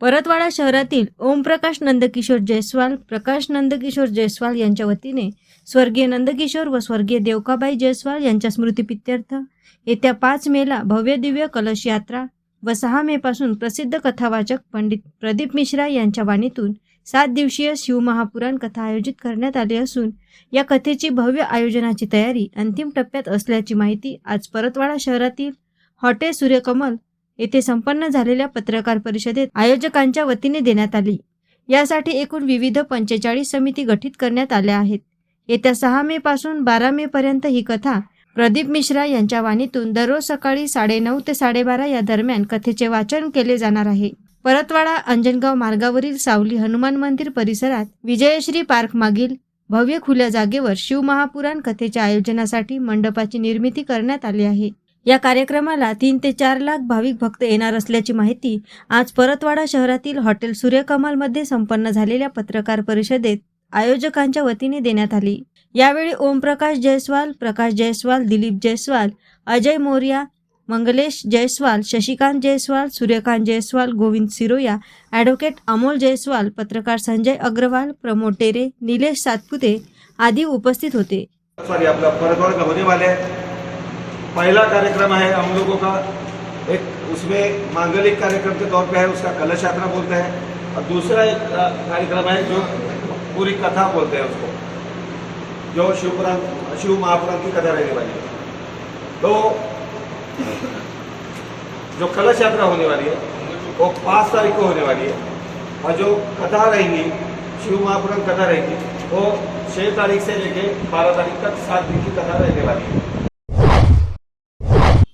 परतवाडा शहरातील ओमप्रकाश नंदकिशोर जयस्वाल प्रकाश नंदकिशोर जयस्वाल यांच्या वतीने स्वर्गीय नंदकिशोर व स्वर्गीय देवकाबाई जयस्वाल यांच्या स्मृतीपित्यर्थ येत्या पाच मेला भव्य दिव्य कलश यात्रा व सहा मेपासून प्रसिद्ध कथावाचक पंडित प्रदीप मिश्रा यांच्या वाणीतून सात दिवसीय शिवमहापुराण कथा आयोजित करण्यात आली असून या कथेची भव्य आयोजनाची तयारी अंतिम टप्प्यात असल्याची माहिती आज परतवाडा शहरातील हॉटेल सूर्यकमल येथे संपन्न झालेल्या पत्रकार परिषदेत आयोजकांच्या वतीने देण्यात आली. यासाठी एकूण विविध पंचेचाळीस समिती गठीत करण्यात आल्या आहेत. येत्या सहा मे पासून बारा मे पर्यंत ही कथा प्रदीप मिश्रा यांच्या वाणीतून दररोज सकाळी साडेनऊ ते साडेबारा या दरम्यान कथेचे वाचन केले जाणार आहे. परतवाडा अंजनगाव मार्गावरील सावली हनुमान मंदिर परिसरात विजयश्री पार्क मागील भव्य खुल्या जागेवर शिवमहापुराण कथेच्या आयोजनासाठी मंडपाची निर्मिती करण्यात आली आहे. या कार्यक्रमाला तीन ते चार लाख भाविक भक्त येणार असल्याची माहिती आज परतवाडा शहरातील हॉटेल सूर्यकमलमध्ये संपन्न झालेल्या पत्रकार परिषदेत आयोजकांच्या वतीने देण्यात आली. यावेळी ओमप्रकाश जयस्वाल प्रकाश जयस्वाल दिलीप जयस्वाल अजय मोर्या मंगलेश जयस्वाल शशिकांत जयस्वाल सूर्यकांत जयस्वाल गोविंद सिरोया ॲडव्होकेट अमोल जयस्वाल पत्रकार संजय अग्रवाल प्रमोद टेरे निलेश सातपुते आदी उपस्थित होते. सॉरी पहला कार्यक्रम है हम लोगों का। एक उसमें मांगलिक कार्यक्रम के तौर पे है, उसका कलश यात्रा बोलते हैं। और दूसरा एक कार्यक्रम है जो पूरी कथा बोलते हैं उसको। जो शिवपुराण, शिव महापुराण की कथा रहने वाली है। तो जो कलश यात्रा होने वाली है, वो पाँच तारीख को होने वाली है। और जो कथा रहेंगी, शिव महापुराण कथा रहेगी, वो छः तारीख से लेके बारह तारीख तक सात दिन की कथा रहने वाली है।